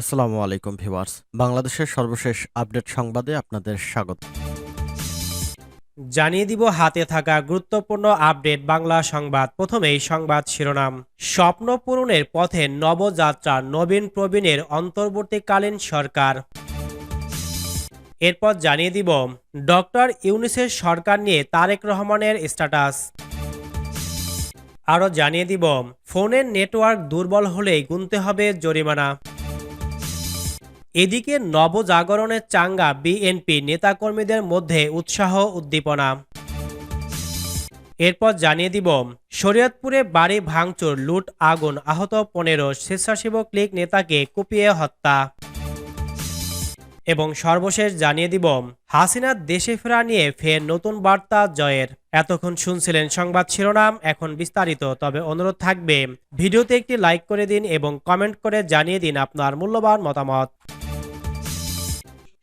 আসসালামু আলাইকুম, ভিউয়ার্স। বাংলাদেশের সর্বশেষ আপডেট সংবাদে আপনাদের স্বাগত। জানিয়ে দিব হাতে থাকা গুরুত্বপূর্ণ আপডেট বাংলা সংবাদ। প্রথমেই সংবাদ শিরোনাম। স্বপ্ন পূরণের পথে নবযাত্রা নবীন প্রবীণের অন্তর্বর্তীকালীন সরকার। এরপর জানিয়ে দিব, ডক্টর ইউনিসের সরকার নিয়ে তারেক রহমানের স্ট্যাটাস। আরও জানিয়ে দিব, ফোনের নেটওয়ার্ক দুর্বল হলেই গুনতে হবে জরিমানা। এদিকে নবজাগরণের চাঙ্গা বিএনপি নেতাকর্মীদের মধ্যে উৎসাহ উদ্দীপনা। এরপর জানিয়ে দিব, শরীয়তপুরে বাড়ি ভাঙচুর, লুট, আগুন, আহত পনেরো স্বেচ্ছাসেবক লীগ নেতাকে কুপিয়ে হত্যা। এবং সর্বশেষ জানিয়ে দিব, হাসিনার দেশে ফেরা নিয়ে ফের নতুন বার্তা জয়ের। এতক্ষণ শুনছিলেন সংবাদ শিরোনাম, এখন বিস্তারিত, তবে অনুরোধ থাকবে, ভিডিওতে একটি লাইক করে দিন এবং কমেন্ট করে জানিয়ে দিন আপনার মূল্যবান মতামত।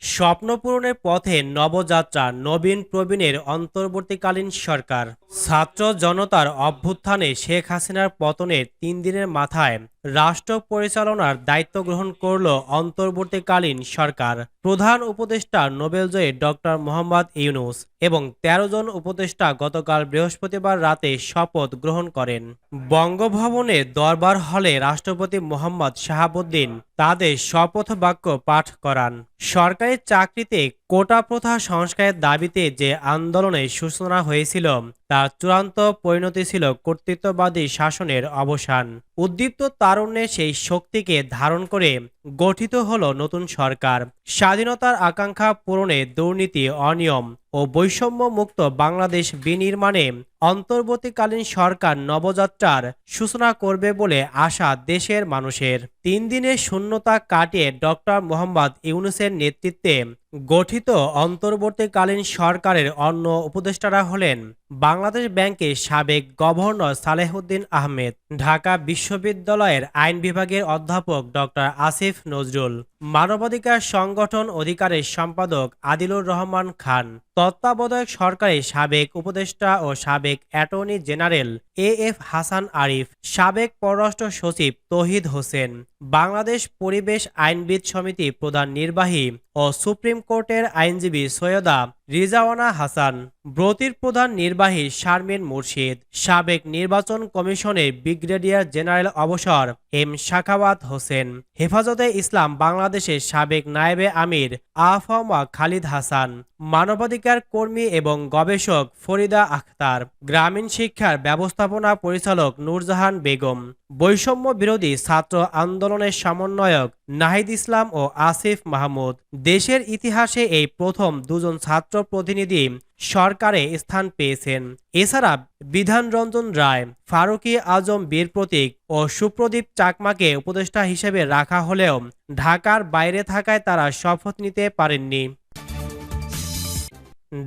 স্বপ্ন পূরণের পথে নবযাত্রা নবীন প্রবীণের অন্তর্বর্তীকালীন সরকার। ছাত্র জনতার অভ্যুত্থানে শেখ হাসিনার পতনের তিন দিনের মাথায় রাষ্ট্র পরিচালনার দায়িত্ব গ্রহণ করল অন্তর্বর্তীকালীন সরকার। প্রধান উপদেষ্টা নোবেলজয়ী ডক্টর মোহাম্মদ ইউনুস এবং ১৩ জন উপদেষ্টা গতকাল বৃহস্পতিবার রাতে শপথ গ্রহণ করেন। বঙ্গভবনে দরবার হলে রাষ্ট্রপতি মোহাম্মদ শাহাবুদ্দিন তাদের শপথ বাক্য পাঠ করান। সরকারি চাকরিতে কোটা প্রথা সংস্কারের দাবিতে যে আন্দোলনের সূচনা হয়েছিল তার চূড়ান্ত পরিণতি ছিল কর্তৃত্ববাদী শাসনের অবসান। উদ্দীপ্ত তারুণ্যের সেই শক্তিকে ধারণ করে গঠিত হলো নতুন সরকার। স্বাধীনতার আকাঙ্ক্ষা পূরণে দুর্নীতি অনিয়ম ও বৈষম্য মুক্ত বাংলাদেশ বিনির্মাণে অন্তর্বর্তীকালীন সরকার নবযাত্রার সূচনা করবে বলে আশা দেশের মানুষের। তিন দিনের শূন্যতা কাটিয়ে ডক্টর মোহাম্মদ ইউনুসের নেতৃত্বে গঠিত অন্তর্বর্তীকালীন সরকারের অন্য উপদেষ্টারা হলেন বাংলাদেশ ব্যাংকের সাবেক গভর্নর সালেহুদ্দিন আহমেদ, ঢাকা বিশ্ববিদ্যালয়ের আইন বিভাগের অধ্যাপক ডক্টর আসিফ নজরুল, মানবাধিকার সংগঠন অধিকারের সম্পাদক আদিলুর রহমান খান, তত্ত্বাবধায়ক সরকারের সাবেক উপদেষ্টা ও সাবেক attorney general A F Hasan Arif, সাবেক পররাষ্ট্র সচিব তহিদ হোসেন, বাংলাদেশ পরিবেশ আইনবিদ সমিতি প্রধান নির্বাহী ও সুপ্রিম কোর্টের আইনজীবী সৈয়দা রিজাওয়ানা হাসান, ব্রতির প্রধান নির্বাহী শারমিন মুর্শিদ, সাবেক নির্বাচন কমিশনের ব্রিগেডিয়ার জেনারেল অবসর এম শাখাওয়াত হোসেন। হেফাজতে ইসলাম বাংলাদেশের সাবেক নায়েবে আমির আফমা খালিদ হাসান, মানবাধিকার কর্মী এবং গবেষক ফরিদা আখতার, গ্রামীণ শিক্ষার ব্যবস্থাপনা পরিচালক নূরজাহান বেগম, বৈষম্য বিরোধী ছাত্র আন্দোলনের সমন্বয়ক নাহিদ ইসলাম ও আসিফ মাহমুদ। দেশের ইতিহাসে এই প্রথম দুজন ছাত্র প্রতিনিধি সরকারে স্থান পেয়েছেন। এছাড়া বিধান রঞ্জন রায়, ফারুকি আজম বীর প্রতীক ও সুপ্রদীপ চাকমাকে উপদেষ্টা হিসেবে রাখা হলেও ঢাকার বাইরে থাকায় তারা শপথ নিতে পারেননি।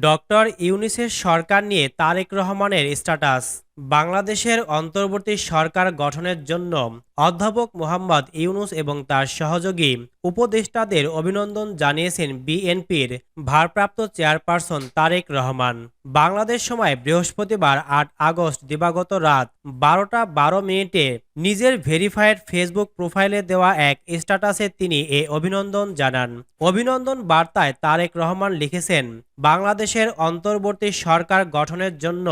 ডক্টর ইউনিসেফ সরকার নিয়ে তারেক রহমানের স্ট্যাটাস। বাংলাদেশের অন্তর্বর্তী সরকার গঠনের জন্য অধ্যাপক মোহাম্মদ ইউনুস এবং তার সহযোগী উপদেষ্টাদের অভিনন্দন জানিয়েছেন বিএনপির ভারপ্রাপ্ত চেয়ারপারসন তারেক রহমান। বাংলাদেশ সময় বৃহস্পতিবার আট আগস্ট দিবাগত রাত বারোটা বারো মিনিটে নিজের ভেরিফাইড ফেসবুক প্রোফাইলে দেওয়া এক স্ট্যাটাসে তিনি এ অভিনন্দন জানান। অভিনন্দন বার্তায় তারেক রহমান লিখেছেন, বাংলাদেশের অন্তর্বর্তী সরকার গঠনের জন্য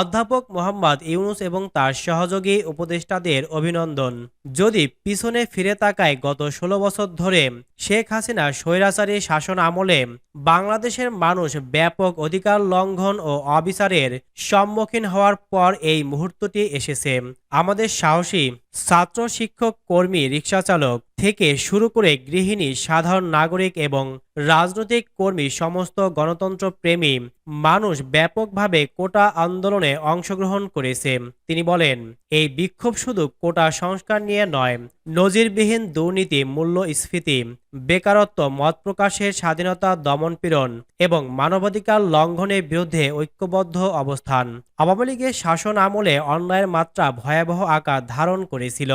অধ্যাপক মোহাম্মদ ইউনুস এবং তার সহযোগী উপদেষ্টাদের অভিনন্দন। যদি পিছনে ফিরে তাকায় গত ষোলো বছর ধরে শেখ হাসিনা স্বৈরাচারী শাসন আমলে বাংলাদেশের মানুষ ব্যাপক অধিকার লঙ্ঘন ও অবিচারের সম্মুখীন হওয়ার পর এই মুহূর্তটি এসেছে। আমাদের সাহসী ছাত্র শিক্ষক কর্মী রিক্সা চালক থেকে শুরু করে গৃহিণী, সাধারণ নাগরিক এবং রাজনৈতিক কর্মী, সমস্ত গণতন্ত্র প্রেমী মানুষ ব্যাপকভাবে কোটা আন্দোলনে অংশগ্রহণ করেছে। তিনি বলেন, এই বিক্ষোভ শুধু কোটা সংস্কার নিয়ে নয়, নজিরবিহীন দুর্নীতি, মূল্যস্ফীতি, বেকারত্ব, মত প্রকাশের স্বাধীনতা দমনপীড়ন এবং মানবাধিকার লঙ্ঘনের বিরুদ্ধে ঐক্যবদ্ধ অবস্থান। আওয়ামী লীগের শাসন আমলে অন্যায়ের মাত্রা ভয়াবহ আকার ধারণ করেছিল।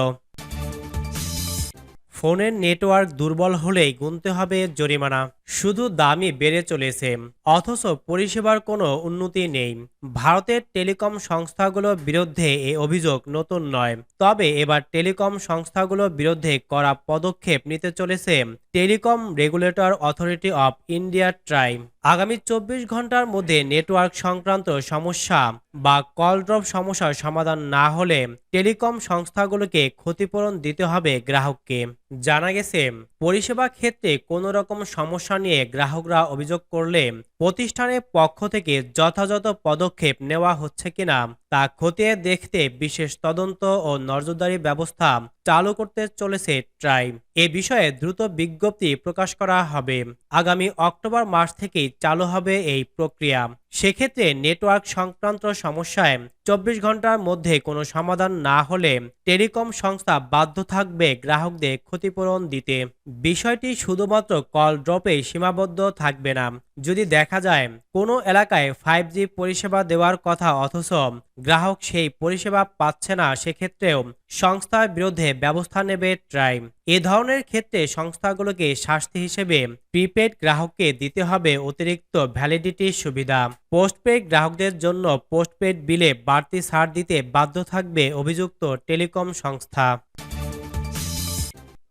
ফোনের নেটওয়ার্ক দুর্বল হলেই গুনতে হবে জরিমানা। শুধু দামই বেড়ে চলেছে, অথচ পরিষেবার কোনো উন্নতি নেই। ভারতের টেলিকম সংস্থাগুলোর বিরুদ্ধে এই অভিযোগ নতুন নয়। তবে এবার টেলিকম সংস্থাগুলোর বিরুদ্ধে করা পদক্ষেপ নিতে চলেছে telecom regulator authority of India TRAI. আগামী চব্বিশ ঘণ্টার মধ্যে নেটওয়ার্ক সংক্রান্ত সমস্যা বা কল ড্রপ সমস্যার সমাধান না হলে টেলিকম সংস্থাগুলোকে ক্ষতিপূরণ দিতে হবে গ্রাহককে। জানা গেছে পরিষেবা ক্ষেত্রে কোনো রকম সমস্যা নিয়ে গ্রাহকরা অভিযোগ করলে প্রতিষ্ঠানের পক্ষ থেকে যথাযথ পদক্ষেপ নেওয়া হচ্ছে কিনা তা খতিয়ে দেখতে বিশেষ তদন্ত ও নজরদারি ব্যবস্থা চালু করতে চলেছে ট্রাই এ বিষয়ে দ্রুত বিজ্ঞপ্তি প্রকাশ করা হবে। আগামী অক্টোবর মাস থেকেই চালু হবে এই প্রক্রিয়া। সেক্ষেত্রে নেটওয়ার্ক সংক্রান্ত সমস্যায় চব্বিশ ঘণ্টার মধ্যে কোনো সমাধান না হলে টেলিকম সংস্থা বাধ্য থাকবে গ্রাহকদের ক্ষতিপূরণ দিতে। বিষয়টি শুধুমাত্র কল ড্রপে সীমাবদ্ধ থাকবে না। যদি দেখা যায়, কোনো এলাকায় ফাইভ জি পরিষেবা দেওয়ার কথা অথচ গ্রাহক সেই পরিষেবা পাচ্ছে না, সেক্ষেত্রেও সংস্থার বিরুদ্ধে ব্যবস্থা নেবে ট্রাই এ ধরনের ক্ষেত্রে সংস্থাগুলোকে শাস্তি হিসেবে প্রিপেড গ্রাহককে দিতে হবে অতিরিক্ত ভ্যালিডিটির সুবিধা। পোস্টপেড গ্রাহকদের জন্য পোস্টপেড বিলে বাড়তি ছাড় দিতে বাধ্য থাকবে অভিযুক্ত টেলিকম সংস্থা।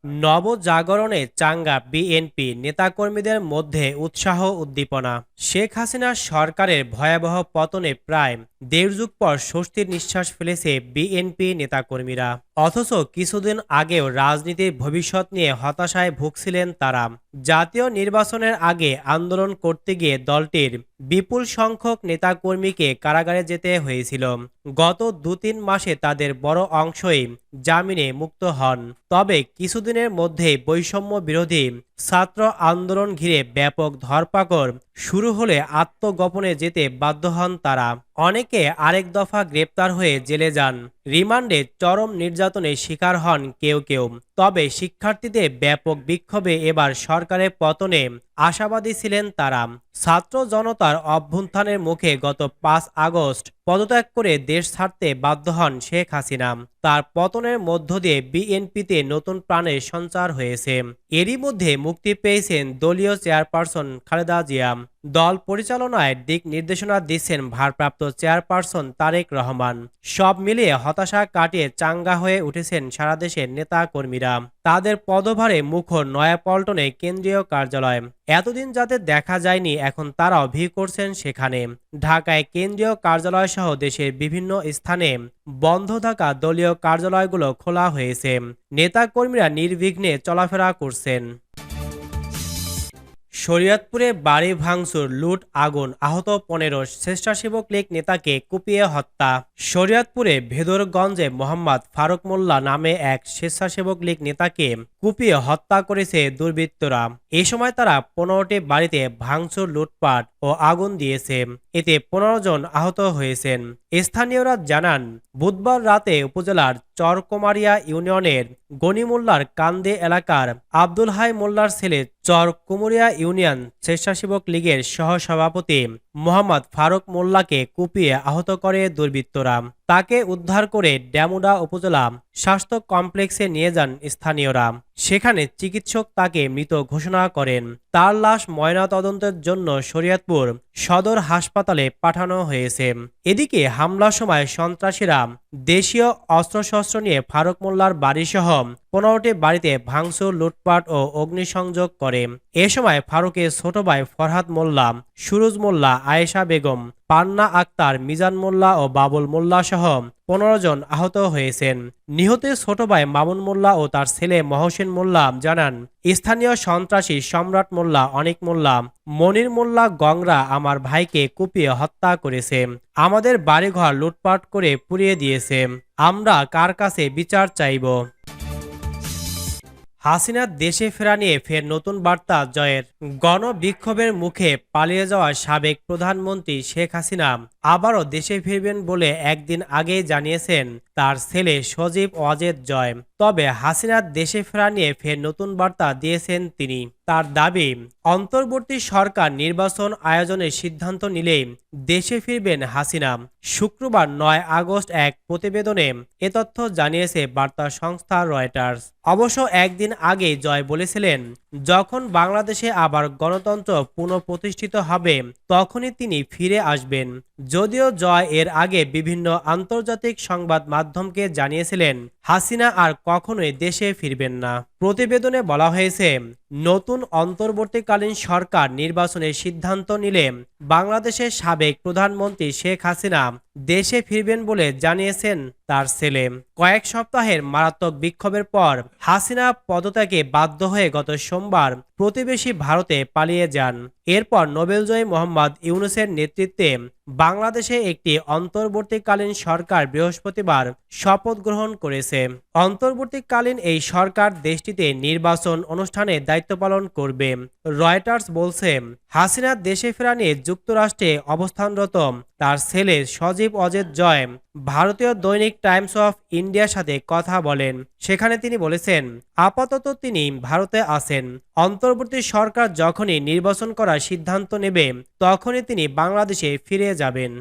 নবজাগরণে চাঙ্গা বিএনপি নেতাকর্মীদের মধ্যে উৎসাহ উদ্দীপনা। শেখ হাসিনার সরকারের ভয়াবহ পতনে প্রায় দেড় যুগ পর স্বস্তির নিঃশ্বাস ফেলেছে বিএনপি নেতাকর্মীরা। অথচ কিছুদিন আগেও রাজনীতির ভবিষ্যৎ নিয়ে হতাশায় ভুগছিলেন তারা। জাতীয় নির্বাচনের আগে আন্দোলন করতে গিয়ে দলটির বিপুল সংখ্যক নেতাকর্মীকে কারাগারে যেতে হয়েছিল। গত দু তিন মাসে তাদের বড় অংশই জামিনে মুক্ত হন। তবে কিছুদিনের মধ্যে বৈষম্য বিরোধী ছাত্র আন্দোলন ঘিরে ব্যাপক ধরপাকড় শুরু হলে আত্মগোপনে যেতে বাধ্য হন তারা। অনেকে আরেক দফা গ্রেপ্তার হয়ে জেলে যান। রিমান্ডে চরম নির্যাতনের শিকার হন কেউ কেউ। তবে শিক্ষার্থীদের ব্যাপক বিক্ষোভে এবার সরকারের পতনে আশাবাদী ছিলেন তারা। ছাত্র জনতার অভ্যুত্থানের মুখে গত পাঁচ আগস্ট পদত্যাগ করে দেশ ছাড়তে বাধ্য হন শেখ হাসিনা। তার পতনের মধ্য দিয়ে বিএনপিতে নতুন প্রাণের সঞ্চার হয়েছে। এরই মধ্যে মুক্তি পেয়েছেন দলীয় চেয়ারপারসন খালেদা জিয়া। দল পরিচালনায় দিক নির্দেশনা দিচ্ছেন ভারপ্রাপ্ত চেয়ারপারসন তারেক রহমান। সব মিলিয়ে হতাশা কাটিয়ে চাঙ্গা হয়ে উঠেছেন সারা দেশের নেতা কর্মীরা তাদের পদভারে মুখর নয়াপল্টনে কেন্দ্রীয় কার্যালয়। এতদিন যাতে দেখা যায়নি, এখন তারাও ভিড় করছেন সেখানে। ঢাকায় কেন্দ্রীয় কার্যালয় সহ দেশের বিভিন্ন স্থানে বন্ধ থাকা দলীয় কার্যালয়গুলো খোলা হয়েছে। নেতাকর্মীরা নির্বিঘ্নে চলাফেরা করছেন। শরীয়তপুরে বাড়ি ভাঙচুর, লুট, আগুন, আহত পনেরো স্বেচ্ছাসেবক লীগ নেতাকে কুপিয়ে হত্যা। শরীয়তপুরে ভেদরগঞ্জে মোহাম্মদ ফারুক মোল্লা নামে এক স্বেচ্ছাসেবক লীগ নেতাকে কুপিয়ে হত্যা করেছে দুর্বৃত্তরা। এ সময় তারা পনেরোটি বাড়িতে ভাঙচুর, লুটপাট ও আগুন দিয়েছে। এতে পনেরো জন আহত হয়েছেন। স্থানীয়রা জানান, বুধবার রাতে উপজেলার চরকুমারিয়া ইউনিয়নের গনিমোল্লার কান্দে এলাকার আব্দুল হাই মোল্লার ছেলে চর কুমুরিয়া ইউনিয়ন স্বেচ্ছাসেবক লীগের সহসভাপতি মোহাম্মদ ফারুক মোল্লাকে কুপিয়ে আহত করে দুর্বৃত্তরা। তাকে উদ্ধার করে ড্যামুডা উপজেলা স্বাস্থ্য কমপ্লেক্সে নিয়ে যান স্থানীয়রা। সেখানে চিকিৎসক তাকে মৃত ঘোষণা করেন। তার লাশ ময়নাতদন্তের জন্য শরীয়তপুর সদর হাসপাতালে পাঠানো হয়েছে। এদিকে হামলার সময় সন্ত্রাসীরা দেশীয় অস্ত্রশস্ত্র নিয়ে ফারুক মোল্লার বাড়িসহ পনেরোটি বাড়িতে ভাঙচুর, লুটপাট ও অগ্নিসংযোগ করে। এ সময় ফারুকের ছোট ভাই ফরহাদ মোল্লা, সুরুজ মোল্লা, আয়েশা বেগম, পান্না আক্তার, মিজান মোল্লা ও বাবুল মোল্লা সহ পনেরো জন আহত হয়েছেন। নিহতের ছোট ভাই মামুন মোল্লা ও তার ছেলে মহসেন মোল্লা জানান, স্থানীয় সন্ত্রাসী সম্রাট মোল্লা, অনেক মোল্লা, মনির মোল্লা গংরা আমার ভাইকে কুপিয়ে হত্যা করেছে। আমাদের বাড়িঘর লুটপাট করে পুড়িয়ে দিয়েছে। আমরা কার কাছে বিচার চাইব? হাসিনার দেশে ফেরা নিয়ে ফের নতুন বার্তা জয়ের। গণবিক্ষোভের মুখে পালিয়ে যাওয়া সাবেক প্রধানমন্ত্রী শেখ হাসিনা আবারও দেশে ফিরবেন বলে একদিন আগেই জানিয়েছেন তার ছেলে সজীব ওয়াজেদ জয়। তবে হাসিনার দেশে ফেরা নিয়ে ফের নতুন বার্তা দিয়েছেন তিনি। তার দাবি, অন্তর্বর্তী সরকার নির্বাচন আয়োজনের সিদ্ধান্ত নিলে দেশে ফিরবেন হাসিনা। শুক্রবার নয় আগস্ট এক প্রতিবেদনে এ তথ্য জানিয়েছে বার্তা সংস্থা রয়টার্স। অবশ্য একদিন আগে জয় বলেছিলেন, যখন বাংলাদেশে আবার গণতন্ত্র পুনঃপ্রতিষ্ঠিত হবে, তখনই তিনি ফিরে আসবেন। যদিও জয় এর আগে বিভিন্ন আন্তর্জাতিক সংবাদ মাধ্যমকে জানিয়েছিলেন। হাসিনা আর কখনোই দেশে ফিরবেন না। প্রতিবেদনে বলা হয়েছে, নতুন অন্তর্বর্তীকালীন সরকার নির্বাচনের সিদ্ধান্ত নিলে বাংলাদেশের সাবেক প্রধানমন্ত্রী শেখ হাসিনা দেশে ফিরবেন বলে জানিয়েছেন তার ছেলে। কয়েক সপ্তাহের মারাত্মক বিক্ষোভের পর হাসিনা পদত্যাগে বাধ্য হয়ে গত সোমবার প্রতিবেশী ভারতে পালিয়ে যান। এরপর নোবেলজয়ী মোহাম্মদ ইউনুসের নেতৃত্বে বাংলাদেশে একটি অন্তর্বর্তীকালীন সরকার বৃহস্পতিবার শপথ গ্রহণ করেছে। অন্তর্বর্তীকালীন এই সরকার দেশটিতে নির্বাচন অনুষ্ঠানে দায়িত্ব পালন করবে। রয়টার্স বলছে, হাসিনা দেশে ফেরা নিয়ে যুক্তরাষ্ট্রে অবস্থানরত তার ছেলে সজীব অজেদ জয় ভারতীয় দৈনিক টাইমস অফ ইন্ডিয়ার সাথে কথা বলেন। সেখানে তিনি বলেছেন, আপাতত তিনি ভারতে আছেন। অন্তর্বর্তী সরকার যখনই নির্বাচন করার সিদ্ধান্ত নেবে, তখনই তিনি বাংলাদেশে ফিরে যাবেন।